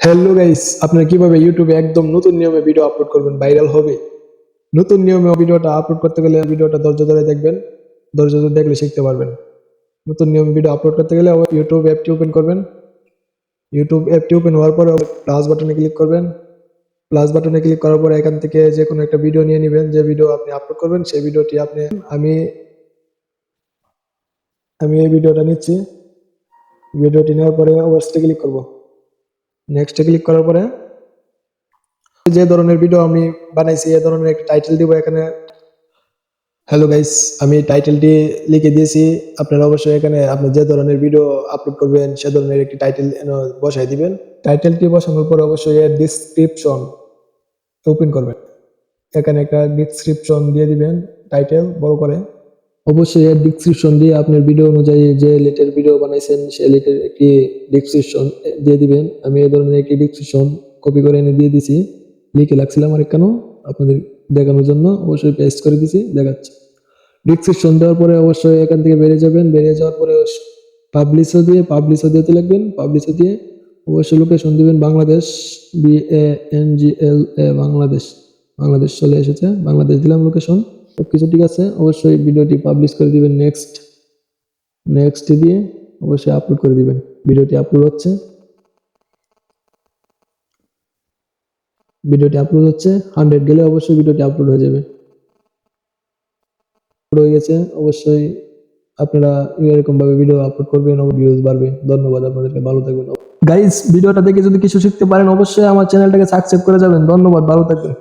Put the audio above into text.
Hello guys আপনারা কীভাবে ইউটিউবে একদম নতুন নিয়মে ভিডিও আপলোড করবেন? ভাইরাল হবে। নতুন নিয়মে ভিডিওটা আপলোড করতে গেলে ভিডিওটা ধৈর্য ধরে দেখবেন। ধৈর্য ধরে দেখলে শিখতে পারবেন। নতুন নিয়মে ভিডিও আপলোড করতে গেলে ইউটিউব অ্যাপটি ওপেন করবেন। ইউটিউব অ্যাপটি ওপেন হওয়ার পরে প্লাস বাটনে ক্লিক করবেন। প্লাস বাটনে ক্লিক করার পরে এখান থেকে যে কোনো একটা ভিডিও নিয়ে নেবেন। যে ভিডিও আপনি আপলোড করবেন, সেই ভিডিওটি আপনি, আমি আমি এই ভিডিওটা নিচ্ছি। ভিডিওটি নেওয়ার পরে অবশ্যই ক্লিক করব। নেক্সটে ক্লিক করার পরে, যে ধরনের ভিডিও আমি বানাইছি এই ধরনের একটা টাইটেল দিব এখানে। হ্যালো গাইস আমি টাইটেলটি লিখে দিয়েছি। আপনারা অবশ্যই এখানে আপনি যে ধরনের ভিডিও আপলোড করবেন, সে ধরনের একটি টাইটেল বসাই দিবেন। টাইটেলটি বসানোর পরে অবশ্যই এর ডিসক্রিপশন ওপেন করবেন। এখানে একটা ডিসক্রিপশন দিয়ে দিবেন টাইটেল বড় করে। অবশ্যই এর ডিসক্রিপশন দিয়ে আপনার ভিডিও অনুযায়ী যে লেটের ভিডিও বানাইছেন সেই লেটের একটি ডিসক্রিপশন দিয়ে দিবেন। আমি এই ধরনের একটি ডিসক্রিপশন কপি করে এনে দিয়ে দিছি। লিখে রাখছিলাম আর কেন আপনাদের দেখানোর জন্য। অবশ্যই পেস্ট করে দিছি, দেখাচ্ছি। ডিসক্রিপশন দেওয়ার পরে অবশ্যই এখান থেকে বেরিয়ে যাবেন। বেরিয়ে যাওয়ার পরে পাবলিশও দিয়ে পাবলিশও দিতে লাগবেন পাবলিশও দিয়ে অবশ্যই লোকেশন দিবেন Bangladesh B A N G L A Bangladesh. Bangladesh চলে এসেছে, বাংলাদেশ দিলাম লোকেশন সব কিছু ঠিক আছে, অবশ্যই ভিডিওটি পাবলিশ করে দিবেন নেক্সট নেক্সট দিয়ে অবশ্যই আপলোড করে দিবেন। ভিডিওটি আপলোড হচ্ছে। ভিডিওটি আপলোড হচ্ছে হান্ড্রেড গেলে অবশ্যই ভিডিওটি আপলোড হয়ে যাবে। হয়ে গেছে, অবশ্যই আপনারা এরকম ভাবে ভিডিও আপলোড করবেন ভিউজ বাড়বে। ধন্যবাদ আপনাদেরকে, ভালো থাকবেন। গাইস ভিডিওটা দেখে যদি কিছু শিখতে পারেন, অবশ্যই আমার চ্যানেলটাকে সাবস্ক্রাইব করে যাবেন। ধন্যবাদ, ভালো থাকবেন।